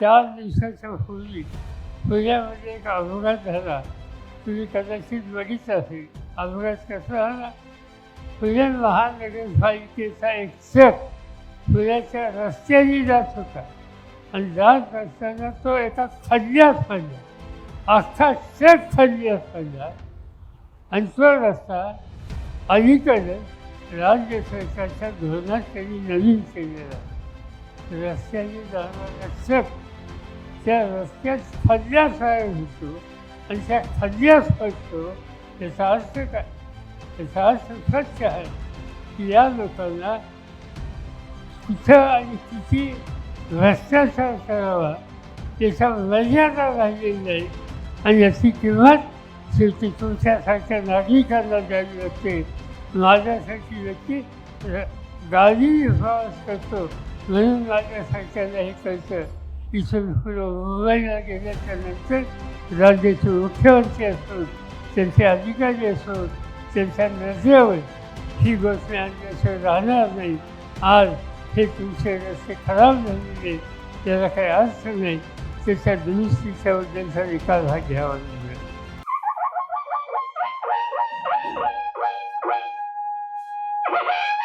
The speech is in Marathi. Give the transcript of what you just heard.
चार दिवसाच्या पूर्वी पुण्यामध्ये एक अपघात झाला. तुम्ही कदाचित बघितलं असेल. अपघात कसा झाला? पुणे महानगरपालिकेचा एक ट्रक पुण्याच्या रस्त्याने जात होता. आणि जात असताना तो एका खड्ड्यात पडला. अख्खा ट्रक खड्ड्यात पडला. आणि तो रस्ता अलीकडे राज्य सरकारच्या धोरणात त्यांनी नवीन केलेला. रस्त्याने जाणाऱ्या ट्रक त्या रस्त्यात खड्ड्यात तयार होतो आणि त्या खड्ड्यात पडतो त्याचा अर्थ काय त्याचा अर्थ स्वच्छ आहे की या लोकांना कुठं आणि किती भ्रष्टाचार करावा त्याचा मर्यादा राहिलेली नाही आणि याची किंमत शेवटी तुमच्यासारख्या नागरिकांना द्यावी लागते माझ्यासाठी व्यक्ती गाडी प्रवास करतो म्हणून माझ्या सरकारला हे कळतं इथून पुढे मुंबईला गेल्याच्यानंतर राज्याचे मुख्यमंत्री असून त्यांचे अधिकारी असून त्यांच्या नजरेवर ही घोषणा आणल्याशिवाय राहणार नाही. आज हे तुमचे रस्ते खराब झालेले त्याला काही अर्थ नाही. त्याच्या दुरुस्तीच्यावर त्यांचा निकाल हा घ्यावा लागेल. Bye.